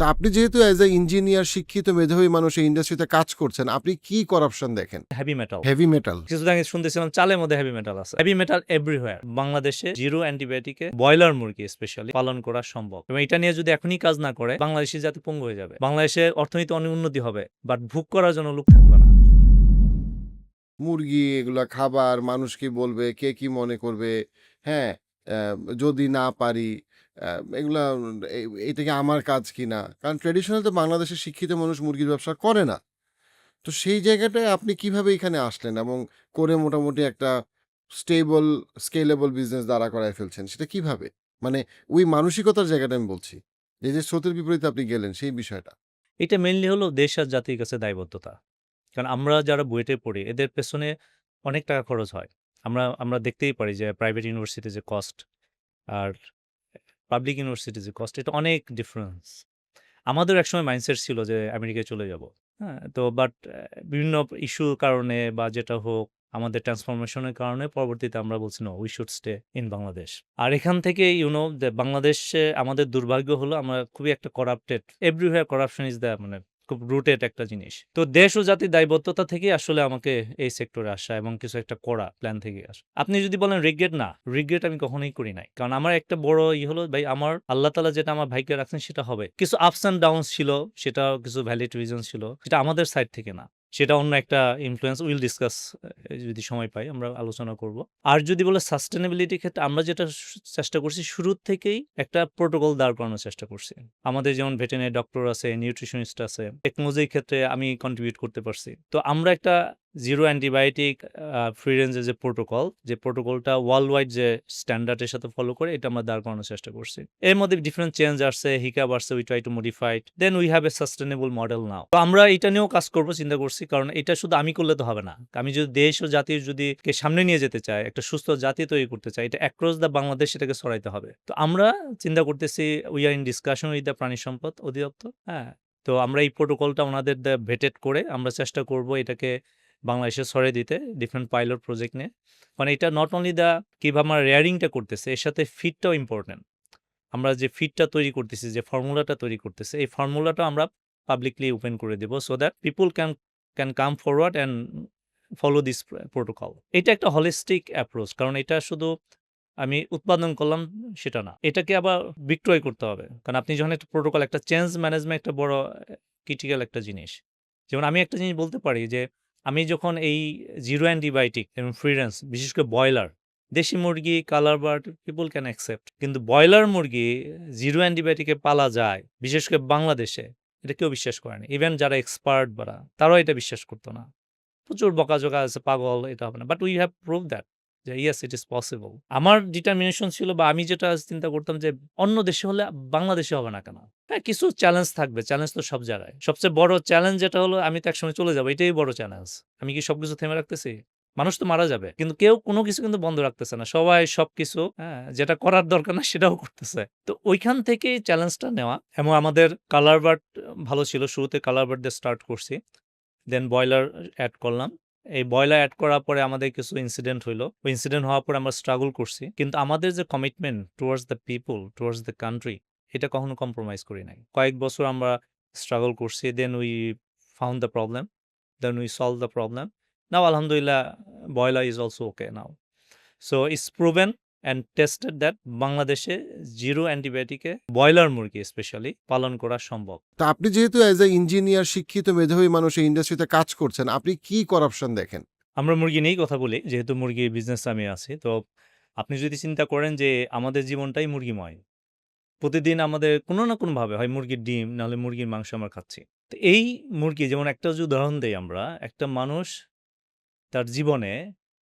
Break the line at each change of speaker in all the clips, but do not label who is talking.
তা আপনি যেহেতু অ্যাজ এ ইঞ্জিনিয়ার শিক্ষিত মেধাবী মানুষ এই ইন্ডাস্ট্রিতে কাজ করছেন আপনি কি করাপশন দেখেন?
হেভি মেটাল
হেভি মেটাল
কিছুদিন আগে শুনতেছিলাম চালের মধ্যে হেভি মেটাল আছে। হেভি মেটাল এভরিওয়্যার বাংলাদেশে জিরো অ্যান্টিবায়োটিকে ব্রয়লার মুরগি স্পেশালি পালন করা সম্ভব। এবং এটা নিয়ে যদি এখনই কাজ না করে বাংলাদেশি জাতি পঙ্গু হয়ে যাবে। বাংলাদেশে অর্থনীতি অনেক উন্নতি হবে বাট ভোগ করার জন্য লোক থাকবে না।
মুরগি এগুলা খাবার মানুষ কি বলবে কে কি মনে করবে? হ্যাঁ যদি না পারি এগুলা এ- এটা কি আমার কাজ কি না? কারণ ট্রেডিশনাল তো বাংলাদেশের শিক্ষিত মানুষ মুরগির ব্যবসা করে না। তো সেই জায়গাটায় আপনি কীভাবে এখানে আসলেন এবং করে মোটামুটি একটা স্টেবল স্কেলেবল বিজনেস দাঁড়া করায় ফেলছেন, সেটা কীভাবে? মানে ওই মানসিকতার জায়গাটা আমি বলছি। এই যে স্রোতের বিপরীতে আপনি গেলেন, সেই বিষয়টা।
এটা মেনলি হলো দেশ আর জাতির কাছে দায়বদ্ধতা। কারণ আমরা যারা বুয়েটে পড়ি, এদের পেছনে অনেক টাকা খরচ হয়। আমরা আমরা দেখতেই পারি যে প্রাইভেট ইউনিভার্সিটি যে কস্ট আর পাবলিক ইউনিভার্সিটি যে কস্ট এটা অনেক ডিফারেন্স আমাদের একসময় মাইন্ডসেট ছিল যে, আমেরিকায় চলে যাব। হ্যাঁ তো বাট বিভিন্ন ইস্যুর কারণে বা যেটা হোক, আমাদের ট্রান্সফরমেশনের কারণে পরবর্তীতে আমরা বলছি না we should stay in Bangladesh আর এখান থেকে ইউনো বাংলাদেশে আমাদের দুর্ভাগ্য হলো, আমরা খুবই একটা corrupted everywhere corruption is the মানে খুব রুটেড একটা জিনিস। তো দেশ ও জাতির দায়বদ্ধতা থেকে আসলে আমাকে এই সেক্টরে আসা এবং কিছু একটা করা প্ল্যান থেকে আসা। আপনি যদি বলেন রিগ্রেট না রিগ্রেট আমি কখনোই করি নাই। কারণ আমার একটা বড় ই হলো, ভাই, আমার আল্লাহ তালা যেটা আমার ভাইকে রাখছেন সেটা হবে। কিছু আপস অ্যান্ড ডাউন ছিল সেটা কিছু ভ্যালিড রিজন ছিল, সেটা আমাদের সাইড থেকে না। সেটা অন্য একটা ইনফ্লুয়েন্স উইল ডিসকাস যদি সময় পাই, আমরা আলোচনা করব। আর যদি বলে সাস্টেনেবিলিটি ক্ষেত্রে আমরা যেটা চেষ্টা করছি শুরু থেকেই একটা প্রোটোকল দাঁড় করানোর চেষ্টা করছি। আমাদের যেমন ভেটেনারি ডক্টর আছে নিউট্রিশনিস্ট আছে টেকনোলজির ক্ষেত্রে আমি কন্ট্রিবিউট করতে পারছি। তো আমরা একটা জিরো অ্যান্টিবায়োটিক ফ্রি রেঞ্জের যে প্রোটোকল যে প্রোটোকলটা ওয়ার্ল্ড ওয়াইড যে স্ট্যান্ডার্ডের সাথে ফলো করে, এটা আমরা দাঁড় করানোর চেষ্টা করছি। এর মধ্যে ডিফারেন্ট চেঞ্জ আসছে হিকাব আসছে we try to modified then we have a sustainable model now তো আমরা এটা নিয়েও কাজ করব, চিন্তা করছি, কারণ এটা শুধু আমি করলে তো হবে না। আমি যদি দেশ ও জাতির যদি কে সামনে নিয়ে যেতে চাই একটা সুস্থ জাতি তৈরি করতে চাই এটা অ্যাক্রস দ্য বাংলাদেশ এটাকে ছড়াইতে হবে। তো আমরা চিন্তা করতেছি we are in discussion with the প্রাণী সম্পদ অধিদপ্তর হ্যাঁ? তো আমরা এই প্রোটোকলটা ওনাদের ভেটেড করে আমরা চেষ্টা করব এটাকে বাংলাদেশে ছড়িয়ে দিতে ডিফারেন্ট পাইলট প্রজেক্ট নিয়ে। মানে এটা নট অনলি দ্য কীভাবে আমরা রেয়ারিংটা করতেছে, এর সাথে ফিটটাও ইম্পর্টেন্ট আমরা যে ফিটটা তৈরি করতেছি, যে ফর্মুলাটা তৈরি করতেছে, এই ফর্মুলাটা আমরা পাবলিকলি ওপেন করে দেবো so that people can can come forward and follow this protocol এটা একটা হলিস্টিক অ্যাপ্রোচ কারণ এটা শুধু আমি উৎপাদন করলাম সেটা না। এটাকে আবার বিক্রয় করতে হবে, কারণ আপনি যখন একটা প্রোটোকল একটা চেঞ্জ ম্যানেজমেন্ট একটা বড় ক্রিটিক্যাল একটা জিনিস। যেমন আমি একটা জিনিস বলতে পারি যে আমি যখন এই জিরো অ্যান্টিবায়োটিক এবং ফ্রিডেন্স বিশেষ করে ব্রয়লার, দেশি মুরগি colour bird people can accept কিন্তু ব্রয়লার মুরগি জিরো অ্যান্টিবায়োটিকে পালা যায়, বিশেষ করে বাংলাদেশে, এটা কেউ বিশ্বাস করে না। ইভেন যারা এক্সপার্ট বারা তারাও এটা বিশ্বাস করতো না। প্রচুর বকাঝোকা আছে, পাগল, এটা হবে না। But we have prove that যে ইয়েস ইট ইজ পসিবল আমার ডিটারমিনেশন ছিল বা আমি যেটা চিন্তা করতাম যে, অন্য দেশে হলে বাংলাদেশে হবে না কেন? হ্যাঁ কিছু চ্যালেঞ্জ থাকবে চ্যালেঞ্জ তো সব জায়গায়। সবচেয়ে বড় চ্যালেঞ্জ যেটা হলো, আমি তো একসময় চলে যাব, এটাই বড় চ্যালেঞ্জ আমি কি সবকিছু থেমে রাখতেছি? মানুষ তো মারা যাবে, কিন্তু কেউ কোনো কিছু কিন্তু বন্ধ রাখতেছে না। সবাই সবকিছু হ্যাঁ যেটা করার দরকার না সেটাও করতেছে। তো ওইখান থেকেই চ্যালেঞ্জটা নেওয়া এবং আমাদের কালার বার্ড ভালো ছিল, শুরুতে কালার বার্ড দিয়ে স্টার্ট করছি। দেন বয়লার অ্যাড করলাম। এই বয়লা অ্যাড করার পরে আমাদের কিছু ইনসিডেন্ট হইল। ওই ইনসিডেন্ট হওয়ার পরে আমরা স্ট্রাগল করছি। কিন্তু আমাদের যে commitment towards the people towards the country এটা কখনো কম্প্রোমাইজ করি নাই। কয়েক বছর আমরা স্ট্রাগল করছি then we found the problem then we solve the problem now আলহামদুলিল্লাহ broiler is also okay now so it's proven and tested that বাংলাদেশে জিরো অ্যান্টিবায়োটিকে ব্রয়লার মুরগি স্পেশালি পালন করা সম্ভব।
তা আপনি যেহেতু অ্যাজ এ ইঞ্জিনিয়ার শিক্ষিত মেধাবী মানুষ এই ইন্ডাস্ট্রিতে কাজ করছেন আপনি কি করাপশন দেখেন?
আমরা মুরগি নিয়েই কথা বলি যেহেতু মুরগি বিজনেস আমি আছি তো আপনি যদি চিন্তা করেন যে আমাদের জীবনটাই মুরগিময় প্রতিদিন আমাদের কোনো না কোনোভাবে হয় মুরগির ডিম নাহলে মুরগির মাংস আমরা খাচ্ছি। তো এই মুরগি যেমন একটা উদাহরণ দেই আমরা একটা মানুষ তার জীবনে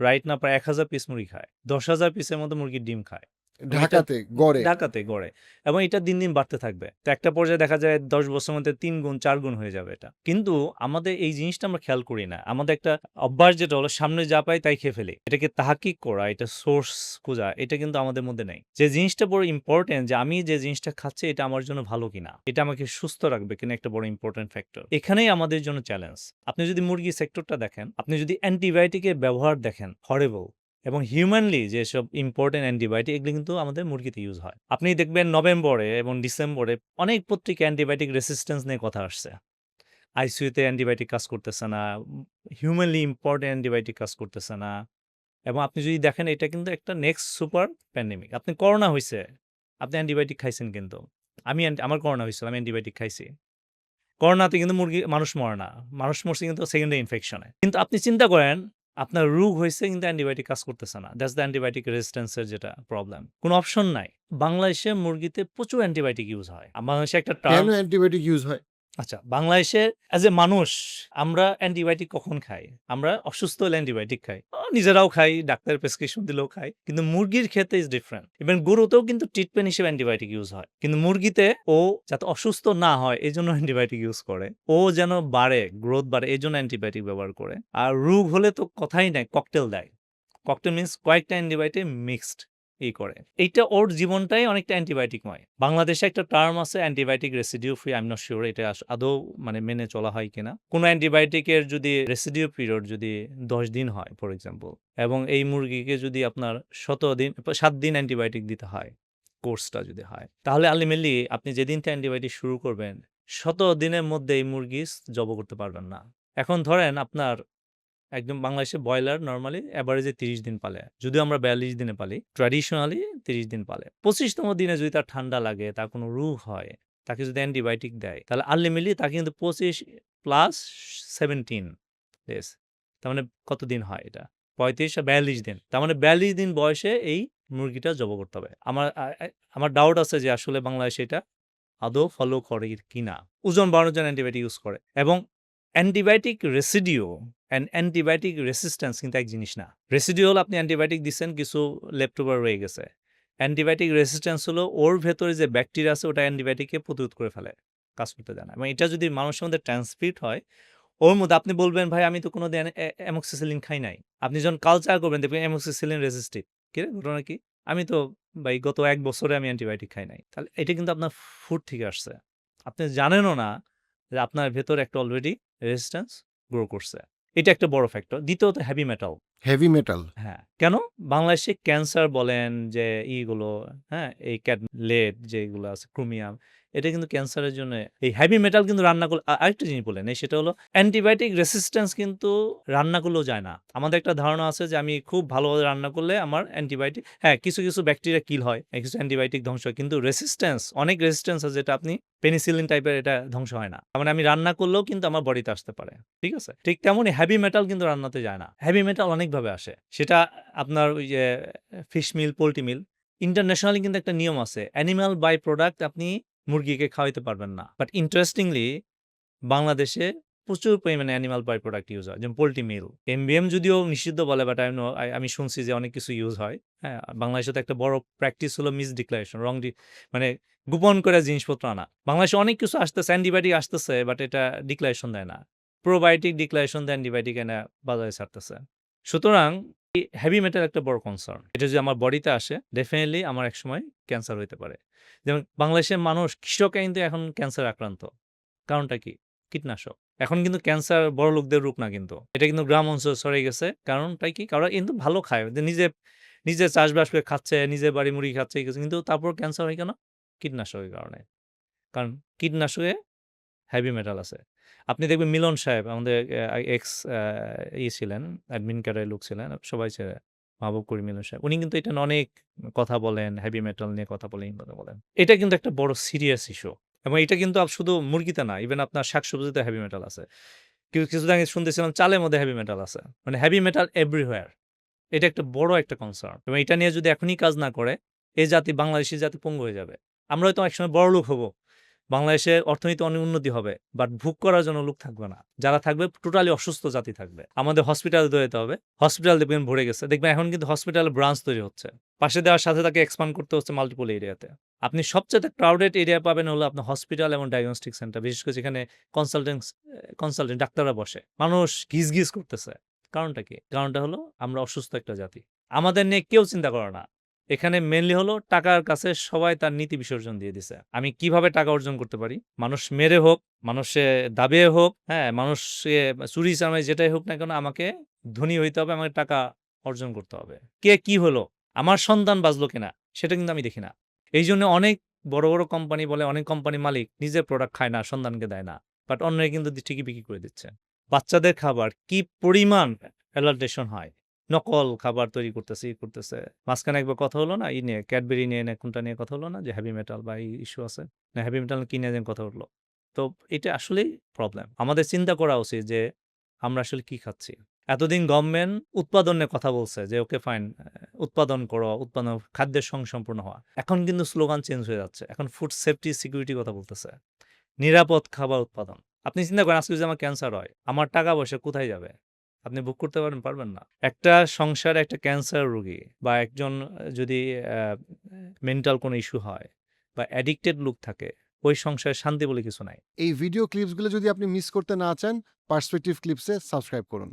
রাইট না প্রায় এক হাজার পিস মুরগি খায়। দশ হাজার পিসের মতো মুরগির ডিম খায়।
ঢাকাতে গড়ে।
ঢাকাতে গড়ে। এবং এটা দিন দিন বাড়তে থাকবে। তো একটা পর্যায়ে দেখা যায় দশ বছরের মধ্যে তিন গুণ চার গুণ হয়ে যাবে এটা। কিন্তু আমাদের এই জিনিসটা আমরা খেয়াল করি না। আমাদের একটা অভ্যাস যেটা হলো সামনে যা পাই তাই খেয়ে ফেলি। এটাকে তাহাকিক করা এটা সোর্স খোঁজা এটা কিন্তু আমাদের মধ্যে নেই। যে জিনিসটা বড় ইম্পর্টেন্ট যে আমি যে জিনিসটা খাচ্ছি এটা আমার জন্য ভালো কিনা? এটা আমাকে সুস্থ রাখবে কিনা একটা বড় ইম্পর্টেন্ট ফ্যাক্টর এখানেই আমাদের জন্য চ্যালেঞ্জ আপনি যদি মুরগি সেক্টরটা দেখেন আপনি যদি অ্যান্টিবায়োটিকের ব্যবহার দেখেন হরেবল এবং হিউম্যানলি যেসব ইম্পর্টেন্ট অ্যান্টিবায়োটিক এগুলো কিন্তু আমাদের মুরগিতে ইউজ হয়। আপনি দেখবেন নভেম্বরে এবং ডিসেম্বরে অনেক পত্রিকায় অ্যান্টিবায়োটিক রেসিস্ট্যান্স নিয়ে কথা আসছে। আইসিউতে অ্যান্টিবায়োটিক কাজ করতেছে না। উম হিউম্যানলি ইম্পর্টেন্ট অ্যান্টিবায়োটিক কাজ করতেছে না। এবং আপনি যদি দেখেন এটা কিন্তু একটা নেক্সট সুপার প্যান্ডেমিক। আপনি করোনা হয়েছে আপনি অ্যান্টিবায়োটিক খাইছেন কিন্তু। আমি আমার করোনা হয়েছিল আমি অ্যান্টিবায়োটিক খাইছি। করোনাতে কিন্তু মুরগি, মানুষ মরে না। মানুষ মরছে কিন্তু সেকেন্ডারি ইনফেকশনে। কিন্তু আপনি চিন্তা করেন আপনার রোগ হয়েছে কিন্তু অ্যান্টিবায়োটিক কাজ করতেছে না। দ্যাটস দ্য অ্যান্টিবায়োটিক রেজিস্ট্যান্সের যেটা প্রবলেম। কোনো অপশন নাই। বাংলাদেশে মুরগিতে প্রচুর অ্যান্টিবায়োটিক ইউজ হয়। বাংলাদেশে একটা টার্ম
অ্যান্টিবায়োটিক ইউজ হয়?
আচ্ছা, বাংলাদেশে অ্যাজ এ মানুষ আমরা অ্যান্টিবায়োটিক কখন খাই? আমরা অসুস্থ হলে অ্যান্টিবায়োটিক খাই। নিজেরাও খাই, ডাক্তারের প্রেসক্রিপশন দিলেও খাই। কিন্তু মুরগির ক্ষেত্রে ইজ ডিফারেন্ট। ইভেন গরুতেও কিন্তু ট্রিটমেন্ট হিসেবে অ্যান্টিবায়োটিক ইউজ হয়। কিন্তু মুরগিতে ও যাতে অসুস্থ না হয় এই জন্য অ্যান্টিবায়োটিক ইউজ করে। ও যেন বাড়ে, গ্রোথ বাড়ে এই জন্য অ্যান্টিবায়োটিক ব্যবহার করে। আর রোগ হলে তো কথাই নাই, ককটেল দেয়। ককটেল মিনস কয়েকটা অ্যান্টিবায়োটিক মিক্সড ই করে। এইটা ওর জীবনটাই অনেকটা অ্যান্টিবায়োটিকময়। বাংলাদেশে একটা টার্ম আছে antibiotic residue free I am not sure এটা আদৌ মানে মেনে চলা হয় কিনা। কোনো অ্যান্টিবায়োটিকের যদি রেসিডিউ পিরিয়ড যদি ১০ দিন হয় ফর এক্সাম্পল এবং এই মুরগিকে যদি আপনার শত দিন সাত দিন অ্যান্টিবায়োটিক দিতে হয়, কোর্সটা যদি হয়। তাহলে আল্টিমেটলি আপনি যেদিন থেকে অ্যান্টিবায়োটিক শুরু করবেন শত দিনের মধ্যে এই মুরগি জব করতে পারবেন না। এখন ধরেন আপনার একদম বাংলাদেশে ব্রয়লার নর্মালি অ্যাভারেজে তিরিশ দিন পালে। যদিও আমরা ৪২ দিনে পালি। ট্র্যাডিশনালি ৩০ দিন পালে। পঁচিশতম দিনে যদি তার ঠান্ডা লাগে, তার কোনো রোগ হয়, তাকে যদি অ্যান্টিবায়োটিক দেয়, তাহলে আল্টিমেটলি তাকে কিন্তু ২৫ প্লাস 17 ডেজ। তার মানে কত দিন হয় এটা? ৩৫ আর ৪২ দিন। তার মানে ৪২ দিন বয়সে এই মুরগিটা জব করতে হবে। আমার আমার ডাউট আছে যে আসলে বাংলাদেশে এটা আদৌ ফলো করে কিনা। ওজন বাড়ানোর জন্য অ্যান্টিবায়োটিক ইউজ করে এবং antibiotic residue and antibiotic resistance কিন্তু এক জিনিস না। রেসিডিও হলো আপনি অ্যান্টিবায়োটিক দিচ্ছেন কিছু লেফট ওভার রয়ে গেছে। অ্যান্টিবায়োটিক রেসিস্ট্যান্স হলো ওর ভেতরে যে ব্যাকটেরিয়া আছে ওটা অ্যান্টিবায়োটিককে প্রতিরোধ করে ফেলে। কাজ করতে দেয় না। এবং এটা যদি মানুষের মধ্যে ট্রান্সমিট হয়, ওর মধ্যে আপনি বলবেন ভাই আমি তো কোনোদিন অ্যা অ্যামোক্সিসিলিন খাই নাই। আপনি যখন কালচার করবেন দেখবেন অ্যামোক্সিসিলিন রেজিস্টিভ। কিরে ঘটনা কি? আমি তো ভাই গত এক বছরে আমি অ্যান্টিবায়োটিক খাই নাই। তাহলে এটা কিন্তু আপনার ফুড থেকে আসছে। আপনি জানেনও না আপনার ভেতর একটা অলরেডি রেজিস্ট্যান্স গ্রো করছে। এটা একটা বড় ফ্যাক্টর। দ্বিতীয়ত হ্যাভি মেটাল।
Heavy metal.
হ্যাঁ, কেন? বাংলাদেশে ক্যান্সার বলেন যে ইগুলো, হ্যাঁ? এই ক্যাড লেড যেগুলো আছে ক্রোমিয়াম, এটা কিন্তু ক্যান্সারের জন্য এই হেভি মেটাল কিন্তু রান্না করলে আরেকটা জিনিস বলে নেই সেটা হলো অ্যান্টিবায়োটিক রেসিস্ট্যান্স কিন্তু রান্না করলেও যায় না। আমাদের একটা ধারণা আছে যে আমি খুব ভালোভাবে রান্না করলে আমার অ্যান্টিবায়োটিক হ্যাঁ, কিছু, কিছু ব্যাকটেরিয়া কিল হয়, কিছু অ্যান্টিবায়োটিক ধ্বংস হয়। কিন্তু রেসিস্ট্যান্স অনেক রেসিস্ট্যান্স আছে যেটা আপনি পেনিসিলিন টাইপের এটা ধ্বংস হয় না। মানে আমি রান্না করলেও কিন্তু আমার বডিতে আসতে পারে। ঠিক আছে? ঠিক তেমনই হেভি মেটাল কিন্তু রান্নাতে যায় না। হেভি মেটাল অনেকভাবে আসে। সেটা আপনার ওই যে fish meal, poultry meal internationally কিন্তু একটা নিয়ম আছে। অ্যানিমাল বাই প্রোডাক্ট আপনি মুরগিকে খাওয়াইতে পারবেন না। বাট ইন্টারেস্টিংলি বাংলাদেশে প্রচুর পরিমাণে অ্যানিমাল বাই প্রোডাক্ট ইউজ হয়। যেমন পোল্ট্রি মিল। এমবিএম যদিও নিষিদ্ধ বলে বাট আই নো আমি শুনছি যে অনেক কিছু ইউজ হয়। হ্যাঁ? বাংলাদেশে তো একটা বড় প্র্যাকটিস হলো মিস ডিক্লারেশন, রং মানে গোপন করে জিনিসপত্র আনা। বাংলাদেশে অনেক কিছু আসতেছে, অ্যান্টিবায়োটিক আসতেছে বাট এটা ডিক্লারেশন দেয় না। প্রোবায়োটিক ডিক্লারেশন দেয় অ্যান্টিবায়োটিক এনে বাজারে ছাড়তেছে। সুতরাং হেভি মেটাল একটা বড় কনসার্ন। এটা যদি আমার বডিতে আসে ডেফিনিটলি আমার একসময় ক্যান্সার হইতে পারে। যেমন বাংলাদেশের মানুষ কৃষকরা কিন্তু এখন ক্যান্সার আক্রান্ত। কারণটা কি? কীটনাশক। এখন কিন্তু ক্যান্সার বড়লোকদের রোগ না কিন্তু। এটা কিন্তু গ্রাম অঞ্চলে ছড়িয়ে গেছে। কারণটা কি? কারণ কিন্তু ভালো খায়। যে নিজে, নিজে চাষবাস করে খাচ্ছে, নিজে বাড়ি মুরগি খাচ্ছে কিন্তু তারপর ক্যান্সার হয় কেন? কীটনাশকের কারণে। কারণ কীটনাশকে হেভি মেটাল আছে। আপনি দেখবেন মিলন সাহেব আমাদের এক্স ই ছিলেন, অ্যাডমিন ক্যাডারের লোক ছিলেন। সবাই চেনে মাহবুব করিম মিলন সাহেব। উনি কিন্তু এটা অনেক কথা বলেন, হেভি মেটাল নিয়ে কথা বলেন, কথা বলেন। এটা কিন্তু একটা বড় সিরিয়াস ইস্যু এবং এটা কিন্তু শুধু মুরগিতে না, ইভেন আপনার শাকসবজিতে হেভি মেটাল আছে। কিছু কিছুদিন আগে শুনতেছিলাম চালের মধ্যে হেভি মেটাল আছে। মানে হেভি মেটাল এভরিহোয়ার। এটা একটা বড় একটা কনসার্ন এবং এটা নিয়ে যদি এখনই কাজ না করে এই জাতি বাংলাদেশী জাতি পঙ্গু হয়ে যাবে। আমরা হয়তো একসময় বড়লোক হব। বাংলাদেশের অর্থনীতি অনেক উন্নতি হবে। বাট ভোগ করার জন্য লোক থাকবে না। যারা থাকবে টোটালি অসুস্থ জাতি থাকবে। আমাদের হসপিটালে দৌড়াইতে হবে। হসপিটাল দেখবেন ভরে গেছে। দেখবেন এখন কিন্তু হসপিটালে ব্রাঞ্চ তৈরি হচ্ছে। পাশে দেওয়ার সাথে তাকে এক্সপান্ড করতে হচ্ছে মাল্টিপল এরিয়াতে। আপনি সবচেয়ে ক্রাউডেড এরিয়া পাবেন হলো আপনার হসপিটাল এবং ডায়াগনস্টিক সেন্টার। বিশেষ করে যেখানে কনসালটেন্টস কনসালটেন্ট ডাক্তাররা বসে। মানুষ ঘিস, ঘিস করতেছে। কারণটা কি? কারণটা হলো আমরা অসুস্থ একটা জাতি। আমাদের নিয়ে কেউ চিন্তা করে না। এখানে মেইনলি হলো টাকার কাছে সবাই তার নীতি বিসর্জন দিয়ে দিছে। আমি কীভাবে টাকা অর্জন করতে পারি? মানুষ মেরে হোক, মানুষে দাবিয়ে হোক, হ্যাঁ? মানুষে চুরি চামারি যেটাই হোক না কেন আমাকে ধনী হইতে হবে, আমাকে টাকা অর্জন করতে হবে কে কি হলো আমার সন্তান বাঁচলো কিনা সেটা কিন্তু আমি দেখি না এই জন্য অনেক বড় বড় কোম্পানি বলে অনেক কোম্পানি মালিক নিজের প্রোডাক্ট খায় না সন্তানকে দেয় না বাট অন্যরা কিন্তু ঠিকই বিক্রি করে দিচ্ছে বাচ্চাদের খাবার কি পরিমাণ অ্যালার্টেশন হয় নকল খাবার তৈরি করতেছে, ই করতেছে। মাঝখানে একবার কথা হলো না, ই নিয়ে, ক্যাডবেরি নিয়ে, না কোনটা নিয়ে কথা হলো না, যে হ্যাভি মেটাল বা এই ইস্যু আছে, না হ্যাভি মেটাল কি নিয়ে যেন কথা হলো। তো এটা আসলেই প্রবলেম আমাদের চিন্তা করা উচিত যে আমরা আসলে কি খাচ্ছি। এতদিন গভর্নমেন্ট উৎপাদনের কথা বলছে যে, ওকে ফাইন উৎপাদন করো, উৎপাদন, খাদ্যের সংসম্পূর্ণ হওয়া। এখন কিন্তু স্লোগান চেঞ্জ হয়ে যাচ্ছে। এখন ফুড সেফটি সিকিউরিটি কথা বলতেছে। নিরাপদ খাবার উৎপাদন। আপনি চিন্তা করেন, আজকে যদি আমার ক্যান্সার হয়, আমার টাকা পয়সা কোথায় যাবে? আপনি বুক করতে পারবেন পারবেন না। একটা সংসার একটা ক্যান্সার রোগী বা একজন যদি মেন্টাল কোনো ইস্যু হয় বা অ্যাডিক্টেড লুক থাকে, ওই সংসারে শান্তি বলে কিছু নাই।
এই ভিডিও ক্লিপসগুলো যদি আপনি মিস করতে না চান পার্সপেক্টিভ ক্লিপসে সাবস্ক্রাইব করুন।